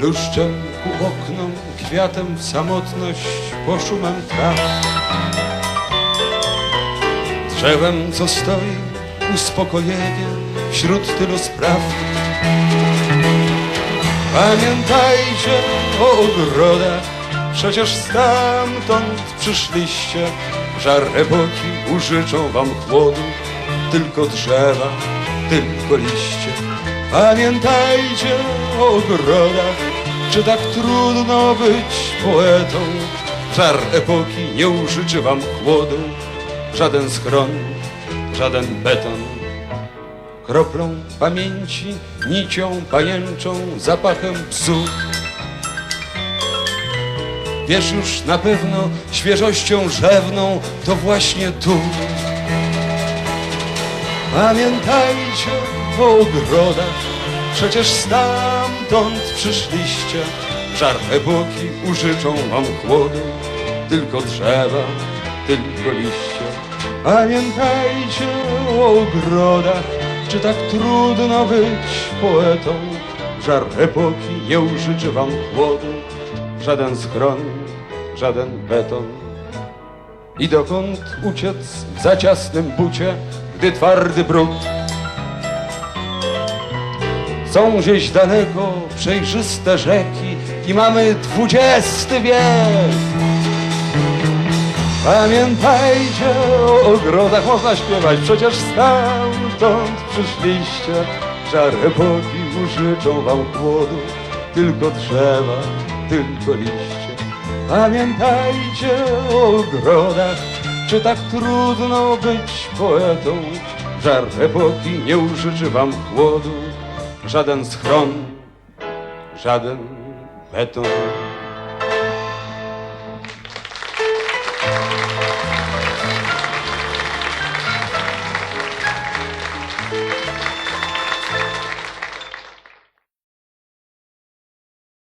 Bluszczem ku oknom, kwiatem w samotność, poszumem traw. Drzewem, co stoi, uspokojenie wśród tylu spraw. Pamiętajcie o ogrodach, przecież stamtąd przyszliście. Żar epoki użyczą wam chłodu, tylko drzewa, tylko liście. Pamiętajcie o ogrodach, czy tak trudno być poetą. Żar epoki nie użyczy wam chłodu, żaden schron, żaden beton. Kroplą pamięci, nicią pajęczą, zapachem psu. Wiesz już na pewno, świeżością rzewną, to właśnie tu. Pamiętajcie o ogrodach, przecież stamtąd przyszliście. Żar epoki użyczą wam chłodu, tylko drzewa, tylko liście. Pamiętajcie o ogrodach, czy tak trudno być poetą. Żar epoki nie użyczy wam chłodu, żaden schron, żaden beton. I dokąd uciec w zaciasnym bucie, gdy twardy brud są gdzieś daleko przejrzyste rzeki i mamy dwudziesty wiek. Pamiętajcie o ogrodach można śpiewać, przecież stamtąd przyszliście. Żar epoki użyczą wam chłodu, tylko drzewa, tylko liście. Pamiętajcie o ogrodach, czy tak trudno być poetą. Żar epoki nie użyczy wam chłodu, żaden schron, żaden beton.